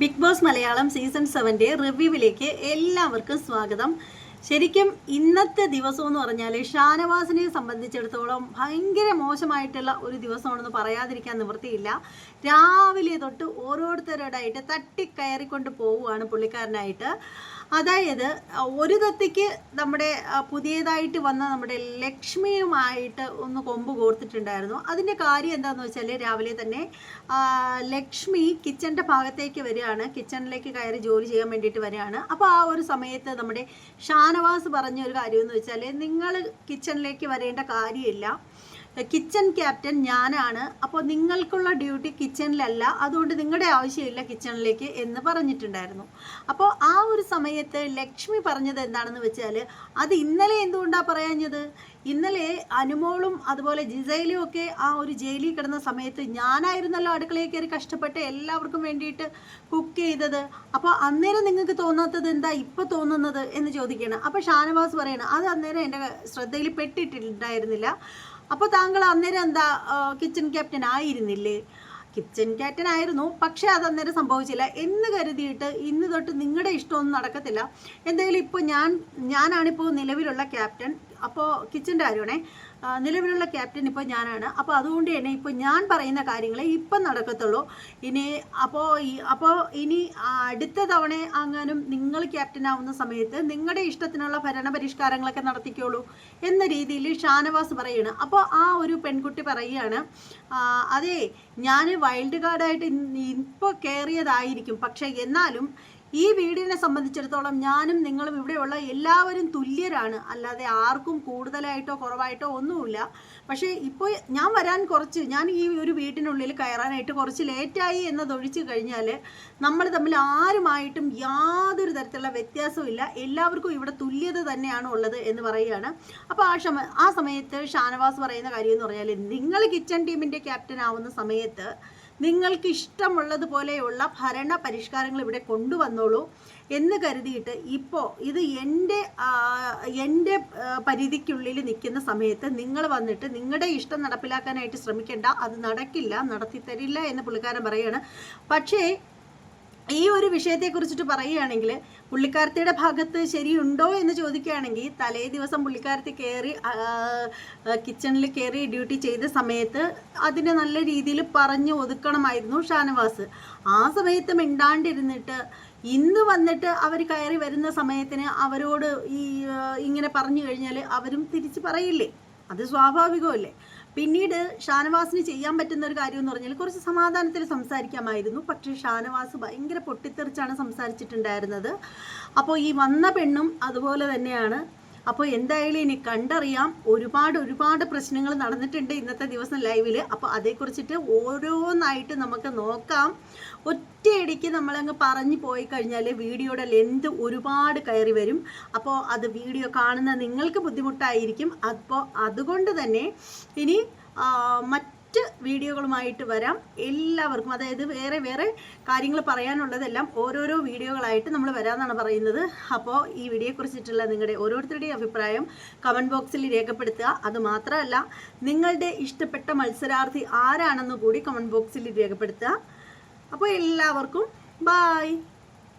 Big Boss Malayalam season സെവന്റെ റിവ്യൂവിലേക്ക് എല്ലാവർക്കും സ്വാഗതം. ശരിക്കും ഇന്നത്തെ ദിവസം എന്ന് പറഞ്ഞാൽ ഷാനവാസിനെ സംബന്ധിച്ചിടത്തോളം ഭയങ്കര മോശമായിട്ടുള്ള ഒരു ദിവസമാണെന്ന് പറയാതിരിക്കാൻ നിവൃത്തിയില്ല. രാവിലെ തൊട്ട് ഓരോരുത്തരോടായിട്ട് തട്ടിക്കയറിക്കൊണ്ട് പോവുകയാണ് പുള്ളിക്കാരനായിട്ട്. അതായത് ഒരു തത്തിക്ക് നമ്മുടെ പുതിയതായിട്ട് വന്ന നമ്മുടെ ലക്ഷ്മിയുമായിട്ട് ഒന്ന് കൊമ്പ് കോർത്തിട്ടുണ്ടായിരുന്നു. അതിന്റെ കാര്യം എന്താണെന്ന് വെച്ചാൽ രാവിലെ തന്നെ ലക്ഷ്മി കിച്ചന്റെ ഭാഗത്തേക്ക് വരികയാണ്. കിച്ചണിലേക്ക് കയറി ജോലി ചെയ്യാൻ വേണ്ടിയിട്ട് വരികയാണ്. അപ്പോൾ ആ ഒരു സമയത്ത് നമ്മുടെ ഷാനവാസ് പറഞ്ഞ ഒരു കാര്യം വെച്ചാൽ നിങ്ങൾ കിച്ചണിലേക്ക് വരേണ്ട കാര്യമില്ല. കിച്ചൺ ക്യാപ്റ്റൻ ഞാനാണ്. അപ്പോൾ നിങ്ങൾക്കുള്ള ഡ്യൂട്ടി കിച്ചണിലല്ല അതുകൊണ്ട് നിങ്ങളുടെ ആവശ്യമില്ല കിച്ചണിലേക്ക് എന്ന് പറഞ്ഞിട്ടുണ്ടായിരുന്നു. അപ്പോൾ ആ ഒരു സമയത്ത് ലക്ഷ്മി പറഞ്ഞത് എന്താണെന്ന് വെച്ചാൽ അത് ഇന്നലെ എന്തുകൊണ്ടാണ് പറയാഞ്ഞത്? ഇന്നലെ അനുമോളും അതുപോലെ ജിസയിലും ഒക്കെ ആ ഒരു ജയിലിൽ കിടന്ന സമയത്ത് ഞാനായിരുന്നല്ലോ അടുക്കളയിൽ കയറി കഷ്ടപ്പെട്ട് എല്ലാവർക്കും വേണ്ടിയിട്ട് കുക്ക് ചെയ്തത്. അപ്പോൾ അന്നേരം നിങ്ങൾക്ക് തോന്നാത്തത് എന്താ? ഇപ്പോൾ തോന്നുന്നത്? എന്ന് ചോദിക്കുകയാണ്. അപ്പോൾ ഷാനവാസ് പറയണം അത് അന്നേരം എന്റെ ശ്രദ്ധയിൽ പെട്ടിട്ടുണ്ടായിരുന്നില്ല അപ്പോൾ താങ്കൾ അന്നേരം എന്താ കിച്ചൺ ക്യാപ്റ്റൻ ആയിരുന്നില്ലേ? കിച്ചൺ ക്യാപ്റ്റൻ ആയിരുന്നു പക്ഷേ അത് അന്നേരം സംഭവിച്ചില്ല. എന്ന് കരുതിയിട്ട് ഇന്ന് തൊട്ട് നിങ്ങളുടെ ഇഷ്ടമൊന്നും നടക്കത്തില്ല. എന്തായാലും ഇപ്പോൾ ഞാൻ ഞാനാണിപ്പോൾ നിലവിലുള്ള ക്യാപ്റ്റൻ അപ്പോൾ കിച്ചന്റെ കാര്യമാണേ. നിലവിലുള്ള ക്യാപ്റ്റൻ ഇപ്പോൾ ഞാനാണ്. അപ്പോൾ അതുകൊണ്ട് തന്നെ ഇപ്പോൾ ഞാൻ പറയുന്ന കാര്യങ്ങളെ ഇപ്പം നടക്കത്തുള്ളൂ. ഇനി അപ്പോൾ അപ്പോൾ ഇനി അടുത്ത തവണ അങ്ങാനും നിങ്ങൾ ക്യാപ്റ്റൻ ആവുന്ന സമയത്ത് നിങ്ങളുടെ ഇഷ്ടത്തിനുള്ള ഭരണപരിഷ്കാരങ്ങളൊക്കെ നടത്തിക്കോളൂ എന്ന രീതിയിൽ ഷാനവാസ് പറയുകയാണ്. അപ്പോൾ ആ ഒരു പെൺകുട്ടി പറയുകയാണ് അതെ ഞാൻ വൈൽഡ് കാർഡായിട്ട് ഇപ്പോൾ കയറിയതായിരിക്കും പക്ഷേ എന്നാലും ഈ വീടിനെ സംബന്ധിച്ചിടത്തോളം ഞാനും നിങ്ങളും ഇവിടെയുള്ള എല്ലാവരും തുല്യരാണ്. അല്ലാതെ ആർക്കും കൂടുതലായിട്ടോ കുറവായിട്ടോ ഒന്നുമില്ല. പക്ഷേ ഇപ്പോൾ ഞാൻ വരാൻ കുറച്ച് ഞാൻ ഈ ഒരു വീട്ടിനുള്ളിൽ കയറാനായിട്ട് കുറച്ച് ലേറ്റായി എന്നതൊഴിച്ച് കഴിഞ്ഞാൽ നമ്മൾ തമ്മിൽ ആരുമായിട്ടും യാതൊരു തരത്തിലുള്ള വ്യത്യാസമില്ല എല്ലാവർക്കും ഇവിടെ തുല്യത തന്നെയാണ് ഉള്ളത് എന്ന് പറയുകയാണ്. അപ്പോൾ ആ ക്ഷമ ആ സമയത്ത് ഷാനവാസ് പറയുന്ന കാര്യം എന്ന് പറഞ്ഞാൽ നിങ്ങൾ കിച്ചൺ ടീമിന്റെ ക്യാപ്റ്റൻ ആവുന്ന സമയത്ത് നിങ്ങൾക്ക് ഇഷ്ടമുള്ളതുപോലെയുള്ള ഭരണ പരിഷ്കാരങ്ങൾ ഇവിടെ കൊണ്ടുവന്നോളൂ എന്ന് കരുതിയിട്ട് ഇപ്പോൾ ഇത് എന്റെ എന്റെ പരിധിക്കുള്ളിൽ നിൽക്കുന്ന സമയത്ത് നിങ്ങൾ വന്നിട്ട് നിങ്ങളുടെ ഇഷ്ടം നടപ്പിലാക്കാനായിട്ട് ശ്രമിക്കേണ്ട അത് നടക്കില്ല നടത്തി തരില്ല എന്ന് പുള്ളിക്കാരൻ പറയാണ്. പക്ഷേ ഈ ഒരു വിഷയത്തെക്കുറിച്ചിട്ട് പറയുകയാണെങ്കിൽ പുള്ളിക്കാരത്തിയുടെ ഭാഗത്ത് ശരിയുണ്ടോ എന്ന് ചോദിക്കുകയാണെങ്കിൽ തലേ ദിവസം പുള്ളിക്കാരത്തി കയറി കിച്ചണിൽ കയറി ഡ്യൂട്ടി ചെയ്ത സമയത്ത് അതിനെ നല്ല രീതിയിൽ പറഞ്ഞു ഒതുക്കണമായിരുന്നു ഷാനവാസ്. ആ സമയത്ത് മിണ്ടാണ്ടിരുന്നിട്ട് ഇന്ന് വന്നിട്ട് അവർ കയറി വരുന്ന സമയത്തിന് അവരോട് ഈ ഇങ്ങനെ പറഞ്ഞു കഴിഞ്ഞാൽ അവരും തിരിച്ച് പറയില്ലേ? അത് സ്വാഭാവികമല്ലേ? പിന്നീട് ഷാനവാസിന് ചെയ്യാൻ പറ്റുന്ന ഒരു കാര്യം എന്ന് പറഞ്ഞാൽ കുറച്ച് സമാധാനത്തിൽ സംസാരിക്കാമായിരുന്നു. പക്ഷേ ഷാനവാസ് ഭയങ്കര പൊട്ടിത്തെറിച്ചാണ് സംസാരിച്ചിട്ടുണ്ടായിരുന്നത്. അപ്പോൾ ഈ വന്ന പെണ്ണും അതുപോലെ തന്നെയാണ് അപ്പോൾ എന്തായാലും ഇനി കണ്ടറിയാം. ഒരുപാട് ഒരുപാട് പ്രശ്നങ്ങൾ നടന്നിട്ടുണ്ട് ഇന്നത്തെ ദിവസം ലൈവിൽ അപ്പോൾ അതേക്കുറിച്ചിട്ട് ഓരോന്നായിട്ട് നമുക്ക് നോക്കാം. ഒറ്റയടിക്ക് നമ്മളങ്ങ് പറഞ്ഞു പോയി കഴിഞ്ഞാൽ വീഡിയോയുടെ ലെന്ത് ഒരുപാട് കയറി വരും. അപ്പോൾ അത് വീഡിയോ കാണുന്ന നിങ്ങൾക്ക് ബുദ്ധിമുട്ടായിരിക്കും. അപ്പോൾ അതുകൊണ്ട് തന്നെ ഇനി ആ, മറ്റ് വീഡിയോകളുമായിട്ട് വരാം. എല്ലാവർക്കും അതായത് വേറെ വേറെ കാര്യങ്ങൾ പറയാനുള്ളതെല്ലാം ഓരോരോ വീഡിയോകളായിട്ട് നമ്മൾ വരാമെന്നാണ് പറയുന്നത്. അപ്പോൾ ഈ വീഡിയോയെക്കുറിച്ചിട്ടുള്ള നിങ്ങളുടെ ഓരോരുത്തരുടെയും അഭിപ്രായം കമന്റ് ബോക്സിൽ രേഖപ്പെടുത്തുക. അതുമാത്രമല്ല നിങ്ങളുടെ ഇഷ്ടപ്പെട്ട മത്സരാർത്ഥി ആരാണെന്ന് കൂടി കമന്റ് ബോക്സിൽ രേഖപ്പെടുത്തുക. അപ്പോൾ എല്ലാവർക്കും ബായ്